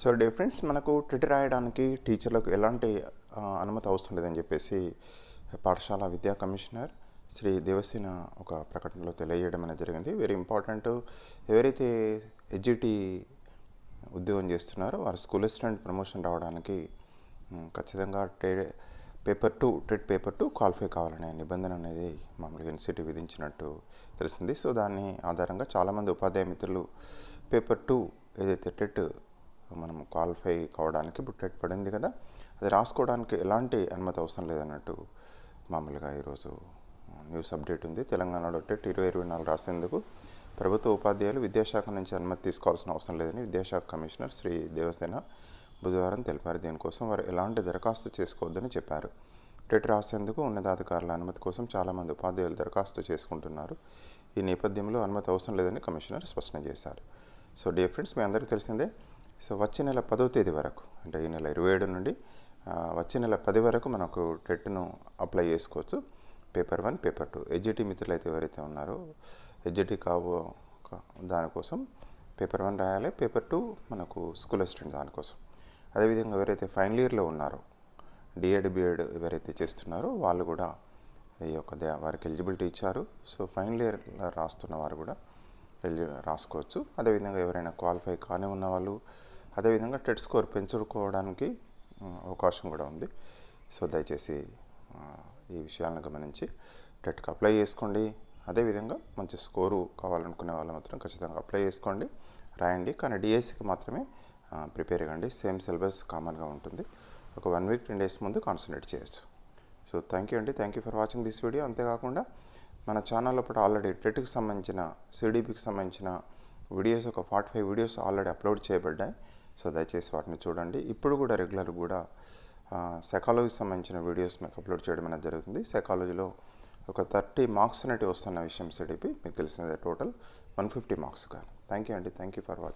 So difference మనకు TET రాయడానికి టీచర్లకు ఎలాంటి అనుమతి అవసరం లేదని చెప్పేసి పాఠశాల విద్యా కమిషనర్ శ్రీ దేవసేన ఒక ప్రకటనలో తెలియజేయడం అనేది జరిగింది. వెరీ ఇంపార్టెంట్ ఎవరైతే ఎడ్జిటి ఉద్యోగం చేస్తున్నారో వారు స్కూల్ అసిస్టెంట్ ప్రమోషన్ రావడానికి ఖచ్చితంగా trade paper two TET paper two qualify కావాలనే నిబంధన అనేది మామూలుగా ఎన్సిటీ విధించినట్టు తెలిసింది సో దాన్ని ఆధారంగా చాలామంది ఉపాధ్యాయ మిత్రులు పేపర్ టూ ఏదైతే టెట్ మనం క్వాలిఫై కావడానికి ఇప్పుడు టెట్ పడింది కదా అది రాసుకోవడానికి ఎలాంటి అనుమతి అవసరం లేదన్నట్టు మామూలుగా ఈరోజు న్యూస్ అప్డేట్ ఉంది. తెలంగాణలో టెట్ ఇరవై ఇరవై నాలుగు రాసేందుకు ప్రభుత్వ ఉపాధ్యాయులు విద్యాశాఖ నుంచి అనుమతి తీసుకోవాల్సిన అవసరం లేదని విద్యాశాఖ కమిషనర్ శ్రీ దేవసేన బుధవారం తెలిపారు. దీనికోసం వారు ఎలాంటి దరఖాస్తు చేసుకోవద్దని చెప్పారు. టెట్ రాసేందుకు ఉన్నతాధికారుల అనుమతి కోసం చాలామంది ఉపాధ్యాయులు దరఖాస్తు చేసుకుంటున్నారు. ఈ నేపథ్యంలో అనుమతి అవసరం లేదని కమిషనర్ స్పష్టం చేశారు. సో డియర్ ఫ్రెండ్స్ మీ అందరికీ తెలిసిందే సో వచ్చే నెల పదో తేదీ వరకు అంటే ఈ నెల ఇరవై ఏడు నుండి వచ్చే నెల పది వరకు మనకు టెట్ను అప్లై చేసుకోవచ్చు. Paper one paper two. SGT మిత్రులు అయితే ఎవరైతే ఉన్నారో ఎడ్జిటి కావు దానికోసం పేపర్ వన్ రాయాలి పేపర్ టూ మనకు స్కూల్ అసిస్టెంట్ దానికోసం అదేవిధంగా ఎవరైతే ఫైనల్ ఇయర్లో ఉన్నారో డిఎడ్ బిఎడ్ ఎవరైతే చేస్తున్నారో వాళ్ళు కూడా ఈ యొక్క వారికి ఎలిజిబిలిటీ ఇచ్చారు. సో ఫైనల్ ఇయర్ రాస్తున్న వారు కూడా ఎలిజి రాసుకోవచ్చు. అదేవిధంగా ఎవరైనా క్వాలిఫై కాని ఉన్న వాళ్ళు అదేవిధంగా టెట్ స్కోర్ పెంచుకోవడానికి అవకాశం కూడా ఉంది. సో దయచేసి ఈ విషయాలను గమనించి టెట్కి అప్లై చేసుకోండి. అదేవిధంగా మంచి స్కోరు కావాలనుకునే వాళ్ళు మాత్రం ఖచ్చితంగా అప్లై చేసుకోండి. రాయండి. కానీ డిఎస్సికి మాత్రమే ప్రిపేర్ కండి. సేమ్ సిలబస్ కామన్గా ఉంటుంది. ఒక వన్ వీక్ టెన్ డేస్ ముందు కాన్సన్ట్రేట్ చేయొచ్చు. సో థ్యాంక్ యూ అండి. Thank you for watching this video అంతేకాకుండా మన ఛానల్లో ఇప్పుడు ఆల్రెడీ టెట్కి సంబంధించిన సిడిపికి సంబంధించిన వీడియోస్ ఒక forty five videos already upload చేయబడ్డాయి. సో దయచేసి వాటిని చూడండి. ఇప్పుడు కూడా రెగ్యులర్ కూడా సైకాలజీకి సంబంధించిన వీడియోస్ మీకు అప్లోడ్ చేయడం అనేది జరుగుతుంది. సైకాలజీలో ఒక థర్టీ మార్క్స్ అనేవి వస్తున్న విషయం సిడిపి మీకు తెలిసిందే టోటల్ వన్ ఫిఫ్టీ మార్క్స్ కానీ. థ్యాంక్ యూ అండి థ్యాంక్ యూ ఫర్ వాచింగ్